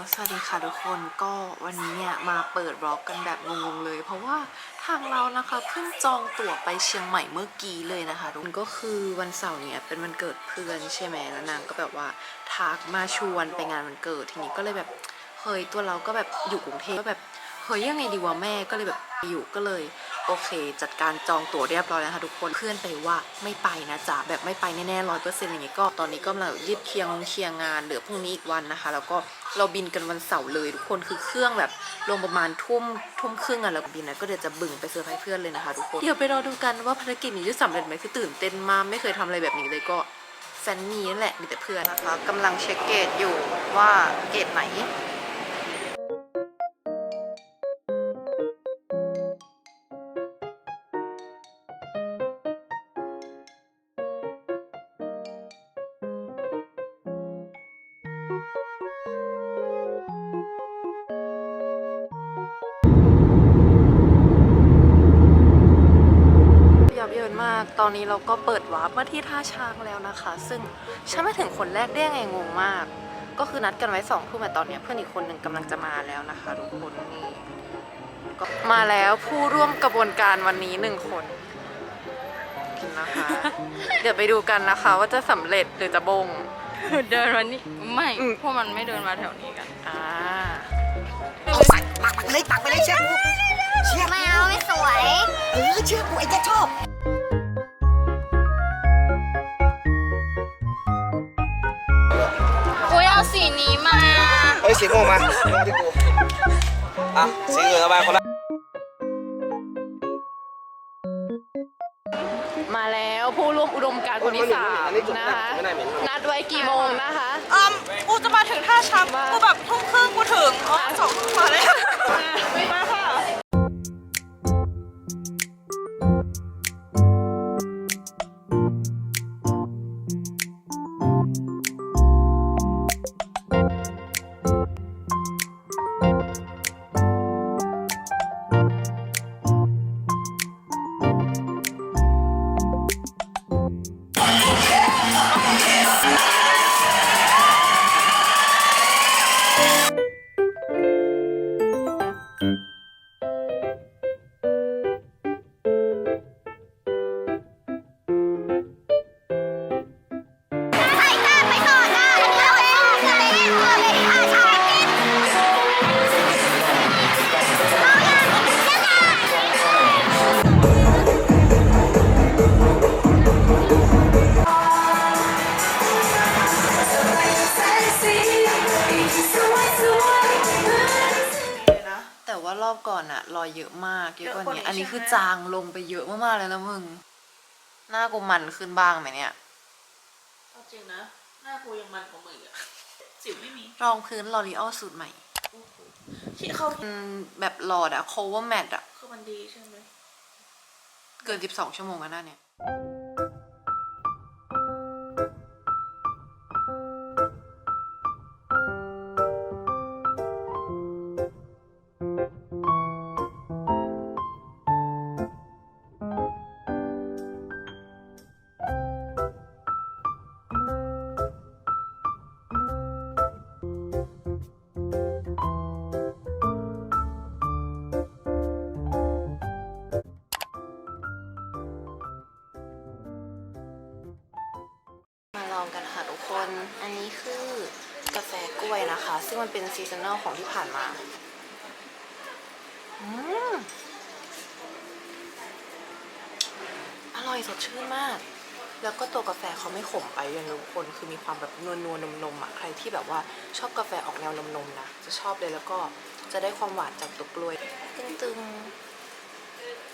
สวัสดีค่ะทุกคนก็วันนี้เนี่ยมาเปิดบล็อกกันแบบงงๆเลย เพราะว่าทางเรานะคะเพิ่งจองตั๋วไปเชียงใหม่เมื่อกี้เลยนะคะทุกคนก็คือวันเสาร์เนี่ยเป็นวันเกิดเพื่อนใช่ไหมแล้วนางก็แบบว่าทักมาชวนไปงานวันเกิดทีนี้ก็เลยแบบเฮ้ยตัวเราก็แบบอยู่กรุงเทพก็แบบเฮ้ยยังไงดีวะแม่ก็เลยแบบอยู่ก็เลย โอเค จัดการจองตั๋วเรียบร้อยแล้วค่ะทุกคนเพื่อนไปว่าไม่ไปนะจ๊ะแบบไม่ไปแน่ๆร้อยเปอร์เซ็นต์อย่างเงี้ยก็ตอนนี้ก็กำลังยืดเคียงเคลียร์งานเหลือพรุ่งนี้อีกวันนะคะ แล้วก็เราบินกันวันเสาร์เลยทุกคนคือเครื่องแบบลงประมาณทุ่มทุ่มครึ่งอะแล้วบินนะก็เดี๋ยวจะบึ่งไปเซอร์ไพรส์เพื่อนเลยนะคะทุกคนเดี๋ยวไปรอดูกันว่าภารกิจนี้จะสำเร็จไหมคือตื่นเต้นมากไม่เคยทำอะไรแบบนี้เลยก็แฟนมีนั่นแหละมีแต่เพื่อนนะคะกำลังเช็คเกตอยู่ว่าเกตไหน อนนี้เราก็เปิดวาร์ปมาที่ท่าช้างแล้วนะคะ ซึ่งฉันไม่ถึงคนแรกได้ยังไงงงมาก ก็คือนัดกันไว้สองทุ่มแต่ตอนเนี้ยเพื่อนอีกคนหนึ่งกำลังจะมาแล้วนะคะทุกคนนี่ก็มาแล้วผู้ร่วมกระบวนการวันนี้หนึ่งคนนะคะ เดี๋ยวไปดูกันนะคะว่าจะสำเร็จหรือจะบง เดินมานี่ไม่อืมพวกมันไม่เดินมาแถวนี้กันอ่าเอาใส่ตักไปเลยตักไปเลยเชื่อกูเชื่อไม่เอาไม่สวย เออเชื่อกูไอ้แกชอบ นี้มา เฮ้ยสีม่วงมาม่วงที่กูอะสีเหลืองเอาไปคนละมาแล้วผู้ร่วมอุดมการณ์คนที่สามนะคะไม่ได้เหม็นนัดไว้กี่โมงนะคะอืมกูจะมาถึงท่าช้าง ไว่ารอบก่อนอะรอยเยอะมากเยอะกว่านี้อันนี้คือจางลงไปเยอะมากๆเลยนะมึง หน้ากูมันขึ้นบ้างไหมเนี่ยเอาจริงนะ หน้ากูยังมันกว่ามึงอะสิวไม่มีรองพื้นลอรีออสูตรใหม่ที่เขาอืมแบบหลอดอะโคเวอร์แมทอะ คือมันดีใช่ไหม เกิน 12 ชั่วโมงแล้วนะเนี่ย วยนะคะ ซึ่งมันเป็นซีซันแนลของที่ผ่านมาอืมอร่อยสดชื่นมาก แล้วก็ตัวกาแฟเขาไม่ขมไปย่างทุกคน คือมีความแบบนัวนัวๆนมนมอะ ใครที่แบบว่าชอบกาแฟออกแนวนมนมนะ จะชอบเลยแล้วก็จะได้ความหวานจากตัวกล้วย ตึง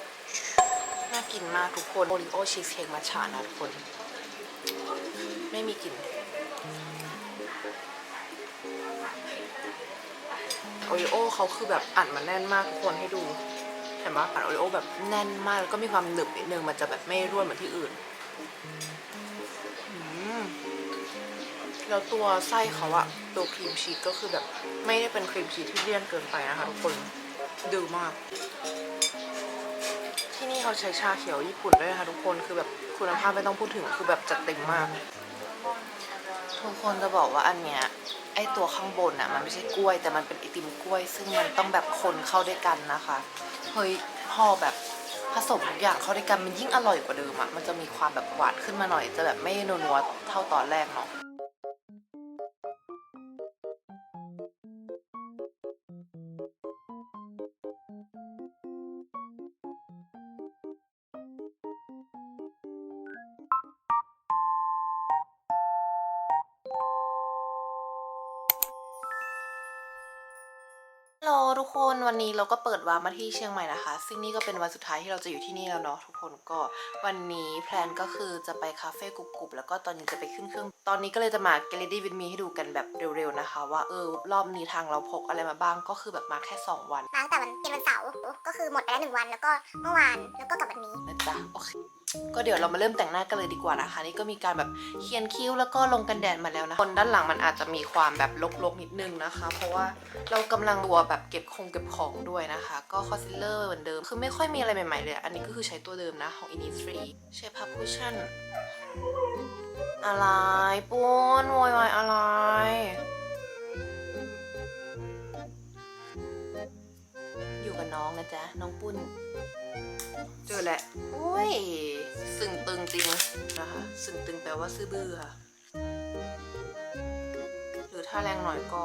ๆ น่ากินมากทุกคน โอริโอชีสเค้กมัทฉะนะทุกคน ไม่มีกลิ่น โอริโอเขาคือแบบอัดมาแน่นมากทุกคนให้ดูเห็นปะอัดโอริโอแบบแน่นมากแล้วก็มีความหนึบนิดนึงมันจะแบบไม่ร่วนเหมือนที่อื่นแล้วตัวไส้เขาอะตัวครีมชีสก็คือแบบไม่ได้เป็นครีมชีสที่เลี่ยนเกินไปนะคะทุกคนดูมาก ที่นี่เขาใช้ชาเขียวญี่ปุ่นด้วยนะคะทุกคนคือแบบคุณภาพไม่ต้องพูดถึงคือแบบจัดเต็มมาก ทุกคนจะบอกว่าอันเนี้ยไอตัวข้างบนอะมันไม่ใช่กล้วย แต่มันเป็นไอติมกล้วย ซึ่งมันต้องแบบคนเข้าด้วยกันนะคะเฮ้ยพอแบบผสมทุกอย่างเข้าด้วยกันมันยิ่งอร่อยกว่าเดิมอะมันจะมีความแบบหวานขึ้นมาหน่อยจะแบบไม่นัวๆเท่าตอนแรกเนาะ ทุกคนวันนี้เราก็เปิดวาร์ปมาที่เชียงใหม่นะคะ ซึ่งนี่ก็เป็นวันสุดท้ายที่เราจะอยู่ที่นี่แล้วเนาะทุกคนก็วันนี้แพลนก็คือจะไปคาเฟ่กรุบๆแล้วก็ตอนนี้จะไปขึ้นเครื่อง ตอนนี้ก็เลยจะมาเกลดี้วินมีให้ดูกันแบบเร็วๆนะคะ ว่าเออรอบนี้ทางเราพกอะไรมาบ้างก็คือแบบมาแค่ 2 วัน มาตั้งแต่วันเย็นวันเสาร์ก็คือหมดไปแล้วหนึ่งวันแล้วก็เมื่อวานแล้วก็กับวันนี้นะจ๊ะโอเค ก็เดี๋ยวเรามาเริ่มแต่งหน้ากันเลยดีกว่านะคะ นี่ก็มีการแบบเขียนคิ้วแล้วก็ลงกันแดดมาแล้วนะคนด้านหลังมันอาจจะมีความแบบลกๆนิดนึงนะคะ เพราะว่าเรากำลังตัวแบบเก็บคงเก็บของด้วยนะคะ ก็คอนซีลเลอร์เหมือนเดิม คือไม่ค่อยมีอะไรใหม่ๆเลย อันนี้ก็คือใช้ตัวเดิมนะของ Innisfree ใช้พับคุชชั่นอะไรปูนโวยวายอะไรอยู่กับน้องนะจ๊ะน้องปุ้น เจอแหละ โอ้ยสึ่งตึงจริงนะคะสึ่งตึงแปลว่าซื่อบื้อค่ะหรือถ้าแรงหน่อยก็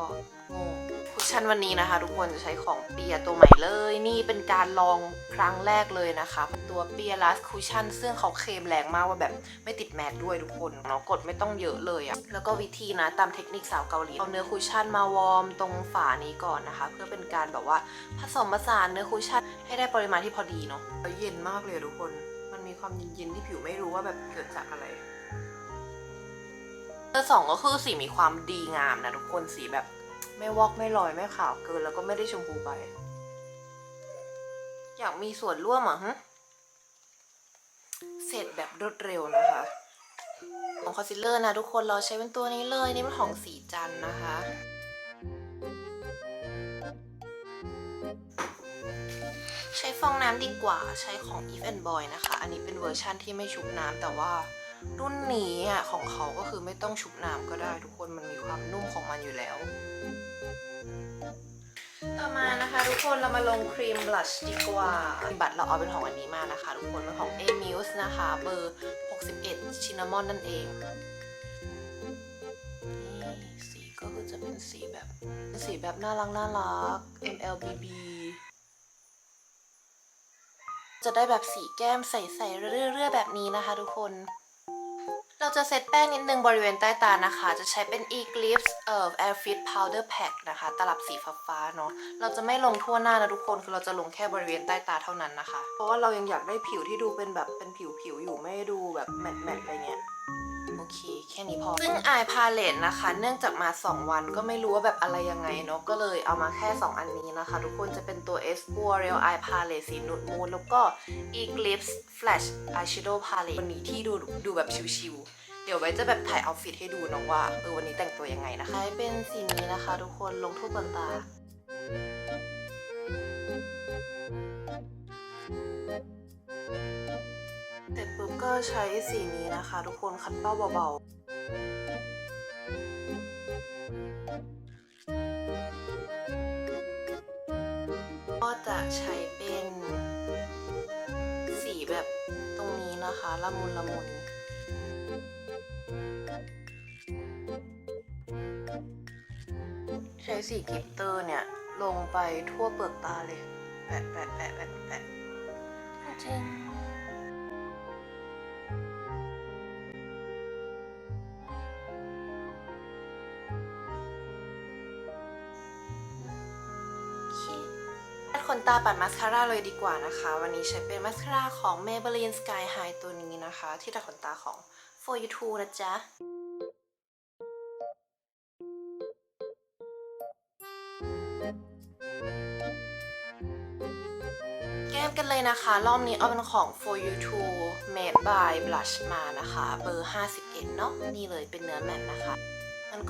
โง่คุชชั่นวันนี้นะคะ ทุกคนจะใช้ของเปียตัวใหม่เลย นี่เป็นการลองครั้งแรกเลยนะคะ ตัวเปียลัสคุชชั่นซึ่งเขาเคลมแรงมากว่าแบบไม่ติดแมทด้วยทุกคนเนาะกดไม่ต้องเยอะเลยอะแล้วก็วิธีนะตามเทคนิคสาวเกาหลีเอาเนื้อคุชชั่นมาวอร์มตรงฝานี้ก่อนนะคะ เพื่อเป็นการแบบว่าผสมผสานเนื้อคุชชั่นให้ได้ปริมาณที่พอดีเนาะเย็นมากเลยทุกคน มันมีความเย็นๆที่ผิวไม่รู้ว่าแบบเกิดจากอะไร เบอร์สองก็คือสีมีความดีงามนะทุกคนสีแบบไม่วอกไม่ลอยไม่ขาวเกินแล้วก็ไม่ได้ชมพูไป อยากมีส่วนร่วมอะฮะเสร็จแบบรวดเร็วนะคะของคอนซีลเลอร์นะทุกคนเราใช้เป็นตัวนี้เลยนี่เป็นของสีจันนะคะ ใช้ฟองน้ำดีกว่าใช้ของ Eve and Boy นะคะ อันนี้เป็นเวอร์ชั่นที่ไม่ชุบน้ำแต่ว่า รุ่นนี้อะของเขาก็คือไม่ต้องชุบน้ำก็ได้ทุกคนมันมีความนุ่มของมันอยู่แล้ว ต่อมานะคะทุกคนเรามาลงครีมบลัชดีกว่าบัตรเราเอาเป็นของอันนี้มานะคะ ทุกคนเป็นของ a m u s e นะคะ เบอร์ 61 ชินามอนนั่นเองนี่สีก็คือจะเป็นสีแบบสีแบบน่ารักน่ารัก MLBB จะได้แบบสีแก้มใสๆเรื่อยๆแบบนี้นะคะทุกคน เราจะเซตแป้งนิดนึงบริเวณใต้ตานะคะ จะใช้เป็น Eclipse เอ่อ Air Fit Powder Pack นะคะ ตลับสีฟ้าๆเนาะ เราจะไม่ลงทั่วหน้านะทุกคน คือเราจะลงแค่บริเวณใต้ตาเท่านั้นนะคะ เพราะว่าเรายังอยากได้ผิวที่ดูเป็นแบบเป็นผิวๆอยู่ไม่ดูแบบแมทๆอะไรเงี้ย เค แค่นี้พอ ซึ่งอายพาเลตนะคะ เนื่องจากมา 2 วันก็ไม่รู้ว่าแบบอะไรยังไงเนาะก็เลยเอามาแค่ 2 อันนี้นะคะ ทุกคนจะเป็นตัว S b o r e a l Eye Palette สีนุดมูนแล้วก็ Eclipse Flash Eyeshadow Palette วันนี้ที่ดูดูแบบชิวๆเดี๋ยวไว้จะแบบถ่ายเอาฟิตให้ดูน้องว่าเออวันนี้แต่งตัวยังไงนะคะใช้เป็นสีนี้นะคะ ทุกคนลงทั่วเปลือกตา เสร็จปุ๊บก็ใช้สีนี้นะคะ ทุกคนคัดเป้าเบาๆ ก็จะใช้เป็นสีแบบตรงนี้นะคะ ละมุนละมุนใช้สีกลิตเตอร์เนี่ย ลงไปทั่วเปลือกตาเลย แปะแปะแปะแปะแปะจริงาปัดมาสคาร่าเลยดีกว่านะคะ วันนี้ใช้เป็นมาสคาร่าของ Maybelline Sky High ตัวนี้นะคะ ที่ตัดขนตาของ For You Too นะจ๊ะแก้มกันเลยนะคะ รอบนี้เอาเป็นของ For You Too Made by Blush มานะคะ เบอร์ 51 เนาะนี่เลยเป็นเนื้อแมตต์นะคะ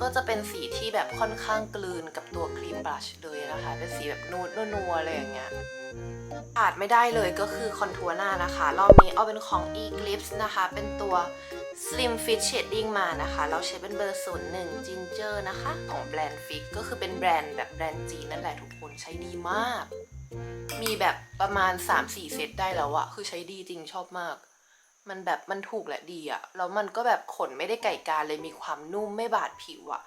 ก็จะเป็นสีที่แบบค่อนข้างกลืนกับตัวครีมบลัชเลยนะคะ เป็นสีแบบนูดนัวๆอะไรอย่างเงี้ยขาดไม่ได้เลยก็คือคอนทัวร์หน้านะคะ รอบนี้เอาเป็นของ Eclipse นะคะ เป็นตัว Slim Fit Shading มานะคะ เราใช้เป็นเบอร์ 01 Ginger นะคะ ของแบรนด์ Fix ก็คือเป็นแบรนด์แบบแบรนด์จีนนั่นแหละทุกคนใช้ดีมาก มีแบบประมาณ 3-4 เซตได้แล้วอะคือใช้ดีจริงชอบมาก มันแบบมันถูกและดีอะแล้วมันก็แบบขนไม่ได้ไก่กาเลยมีความนุ่มไม่บาดผิวอะ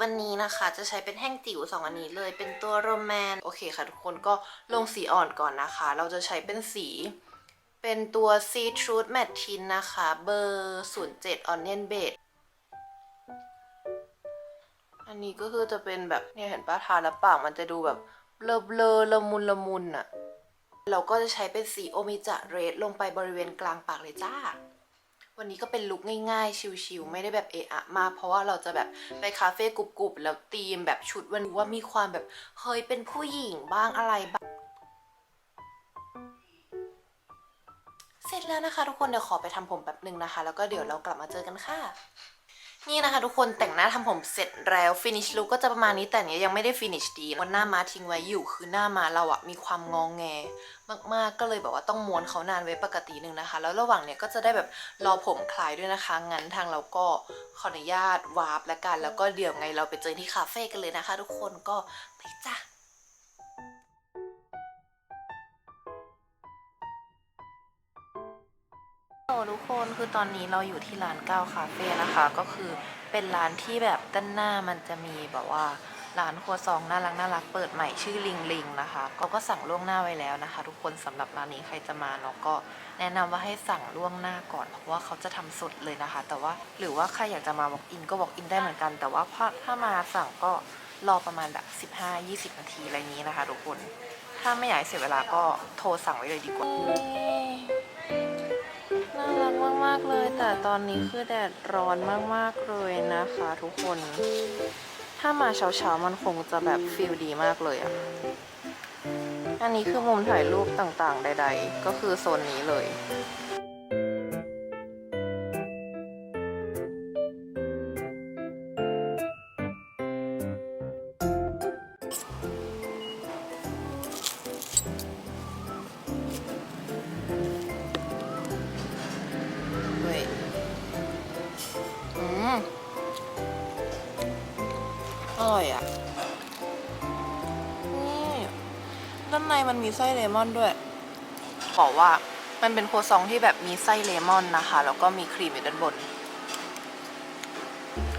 วันนี้นะคะจะใช้เป็นแห้งจิ๋วสองอันนี้เลยเป็นตัวโรแมน โอเคค่ะทุกคนก็ลงสีอ่อนก่อนนะคะ เราจะใช้เป็นสี เป็นตัว c t r u t Matte Tint นะคะ เบอร์ 07 Onion Beige อันนี้ก็คือจะเป็นแบบเนี่ยเห็นป้าทาแล้วปากมันจะดูแบบเลอะเลอละมุนละมุนอะเราก็จะใช้เป็นสีโอมิจะเรดลงไปบริเวณกลางปากเลยจ้า วันนี้ก็เป็นลุคง่ายๆ ชิลๆไม่ได้แบบเอะอะมากเพราะว่าเราจะแบบไปคาเฟ่กรุบๆ แล้วธีมแบบชุดวันว่ามีความแบบเฮ้ยเป็นผู้หญิงบ้างอะไรบ้าง เสร็จแล้วนะคะทุกคนเดี๋ยวขอไปทำผมแป๊บหนึ่งนะคะ แล้วก็เดี๋ยวเรากลับมาเจอกันค่ะ นี่นะคะทุกคนแต่งหน้าทำผมเสร็จแล้วฟินิชลุกก็จะประมาณนี้แต่เนี้ยยังไม่ได้ฟินิชดีวันหน้ามาทิ้งไว้อยู่คือหน้ามาเราอะมีความงองแงมากๆก็เลยแบบว่าต้องม้วนเขานานไว้ปกติหนึ่งนะคะ แล้วระหว่างเนี้ยก็จะได้แบบรอผมคลายด้วยนะคะ งั้นทางเราก็ขออนุญาตวาร์ปและกัน แล้วก็เดี๋ยวไงเราไปเจอที่คาเฟ่กันเลยนะคะ ทุกคนก็ไปจ้ะ โอ้ทุกคนคือตอนนี้เราอยู่ที่ร้านก้าวคาเฟ่นะคะ ก็คือเป็นร้านที่แบบด้านหน้ามันจะมีแบบว่าร้านครัวซองน่ารักน่ารักเปิดใหม่ชื่อลิงลิงนะคะก็ก็สั่งล่วงหน้าไว้แล้วนะคะ ทุกคนสำหรับร้านนี้ใครจะมาเนาะก็แนะนำว่าให้สั่งล่วงหน้าก่อนเพราะว่าเขาจะทำสดเลยนะคะ แต่ว่าหรือว่าใครอยากจะมา walk in ก็ walk in ได้เหมือนกัน แต่ว่าถ้าถ้ามาสั่งก็รอประมาณแบบ 15-20 นาทีอะไรนี้นะคะ ทุกคน ถ้าไม่อยากเสียเวลาก็โทรสั่งไว้เลยดีกว่า มาก ๆ เลย แต่ตอนนี้คือแดดร้อนมาก ๆ เลยนะคะทุกคน ถ้ามาเช้าๆ มันคงจะแบบฟิลดีมากเลยอะอันนี้คือมุมถ่ายรูปต่างๆ ใด ๆ ก็คือโซนนี้เลย มันมีไส้เลมอนด้วย บอกว่ามันเป็นโคซองที่แบบมีไส้เลมอนนะคะ แล้วก็มีครีมอยู่ด้านบน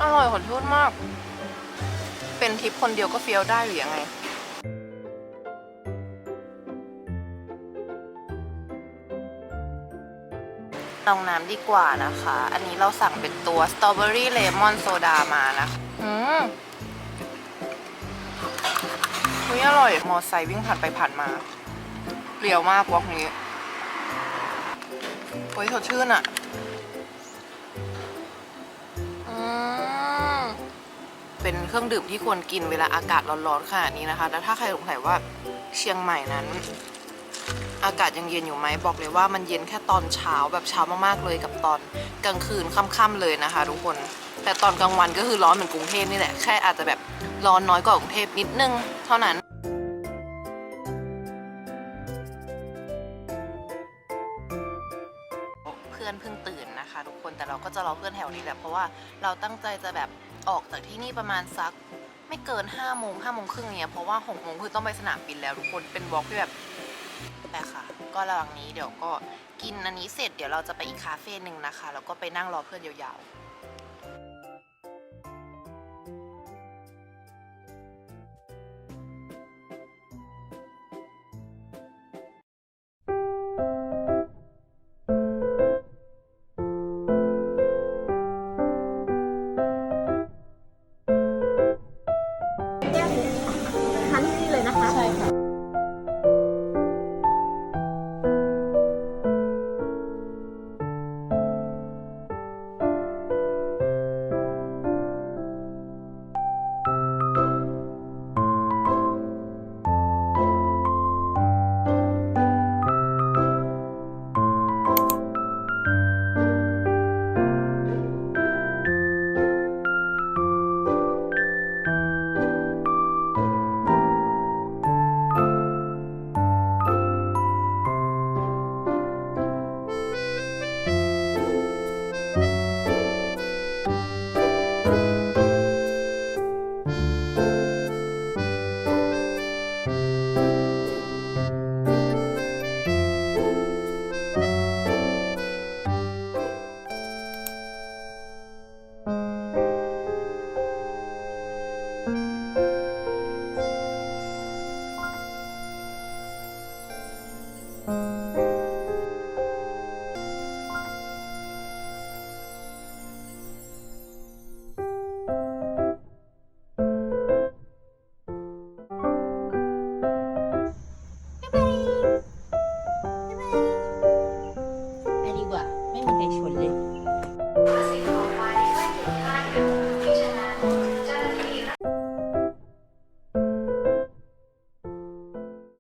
อร่อยขอโทษมาก เป็นทิปคนเดียวก็เฟี้ยวได้หรือยังไงลองน้ำดีกว่านะคะ อันนี้เราสั่งเป็นตัวสตรอเบอรี่เลมอนโซดามานะคะ อืม ยอร่อย มอไซค์วิ่งผ่านไปผ่านมาเปรี้ยวมากวอกนี้เฮ้ยสดชื่นอะเป็นเครื่องดื่มที่ควรกินเวลาอากาศร้อนๆขนาดนี้นะคะ แล้วถ้าใครสงสัยว่าเชียงใหม่นั้น อากาศยังเย็นอยู่ไหมบอกเลยว่ามันเย็นแค่ตอนเช้าแบบเช้ามากๆเลยกับตอนกลางคืนค่ำๆเลยนะคะ ทุกคน แต่ตอนกลางวันก็คือร้อนเหมือนกรุงเทพนี่แหละ แค่อาจจะแบบร้อนน้อยกว่ากรุงเทพนิดนึง เท่านั้น พื่อนแถวนี้แหละเพราะว่าเราตั้งใจจะแบบออกจากที่นี่ประมาณสักไม่เกิน5้าโมงห้าโมงครึ่งเนี่ยเพราะว่า6กโมงคือต้องไปสนามบินแล้วทุกคนเป็นวอล์กที่แบบแต่ค่ะ ก็ระหว่างนี้เดี๋ยวก็กินอันนี้เสร็จเดี๋ยวเราจะไปอีกคาเฟ่หนึ่งนะคะ แล้วก็ไปนั่งรอเพื่อนยาวๆ Música